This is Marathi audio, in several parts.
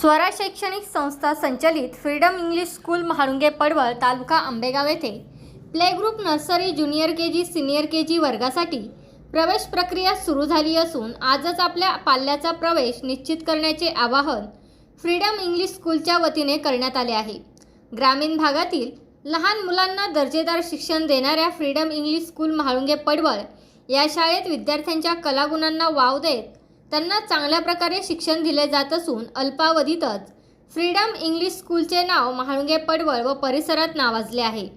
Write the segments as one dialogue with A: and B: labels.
A: स्वरा शैक्षणिक संस्था संचलित फ्रीडम इंग्लिश स्कूल महाळुंगे पडवळ तालुका आंबेगाव येथे. Play group nursery junior K G senior K G वर्गासाठी प्रवेश प्रक्रिया सुरू झाली असून आजच आपल्या पाल्याचा प्रवेश निश्चित करण्याचे आवाहन फ्रीडम इंग्लिश स्कूलच्या वतीने करण्यात आले आहे. ग्रामीण भागातील लहान मुलांना दर्जेदार शिक्षण देणाऱ्या फ्रीडम इंग्लिश स्कूल महाळुंगे पडवळ या शाळेत विद्यार्थ्यांच्या कलागुणांना वाव देत त्यांना चांगल्या प्रकारे शिक्षण दिले जात असून अल्पावधीतच फ्रीडम इंग्लिश स्कूलचे नाव महाळुंगे पडवळ व परिसरात नावाजले आहे.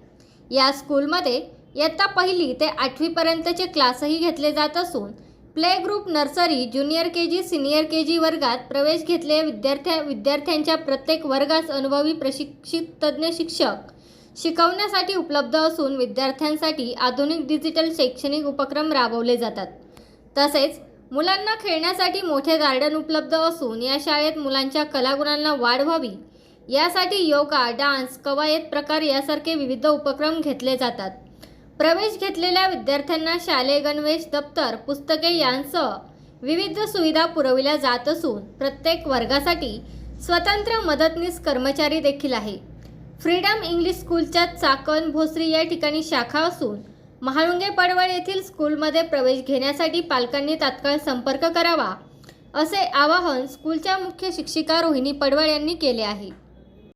A: या स्कूलमध्ये इयत्ता पहिली ते आठवीपर्यंतचे क्लासही घेतले जात असून play group nursery junior K G senior K G वर्गात प्रवेश घेतलेल्या विद्यार्थ्या विद्यार्थ्यांच्या प्रत्येक वर्गास अनुभवी प्रशिक्षित तज्ज्ञ शिक्षक शिकवण्यासाठी उपलब्ध असून विद्यार्थ्यांसाठी आधुनिक डिजिटल शैक्षणिक उपक्रम राबवले जातात. तसेच मुलांना खेळण्यासाठी मोठे गार्डन उपलब्ध असून या शाळेत मुलांच्या कलागुणांना वाढ व्हावी. यासाठी योगा डान्स कवायत प्रकार यासारखे विविध उपक्रम घेतले जातात. प्रवेश घेतलेल्या विद्यार्थ्यांना शालेय गणवेश दप्तर पुस्तके यांसह विविध सुविधा पुरविल्या जात असून प्रत्येक वर्गासाठी स्वतंत्र मदतनीस कर्मचारी देखील आहे. फ्रीडम इंग्लिश स्कूलच्या चाकण भोसरी या ठिकाणी शाखा असून महाळुंगे पडवळ येथील स्कूलमध्ये प्रवेश घेण्यासाठी पालकांनी तात्काळ संपर्क करावा असे आवाहन स्कूलच्या मुख्य शिक्षिका रोहिणी पडवळ यांनी केले आहे.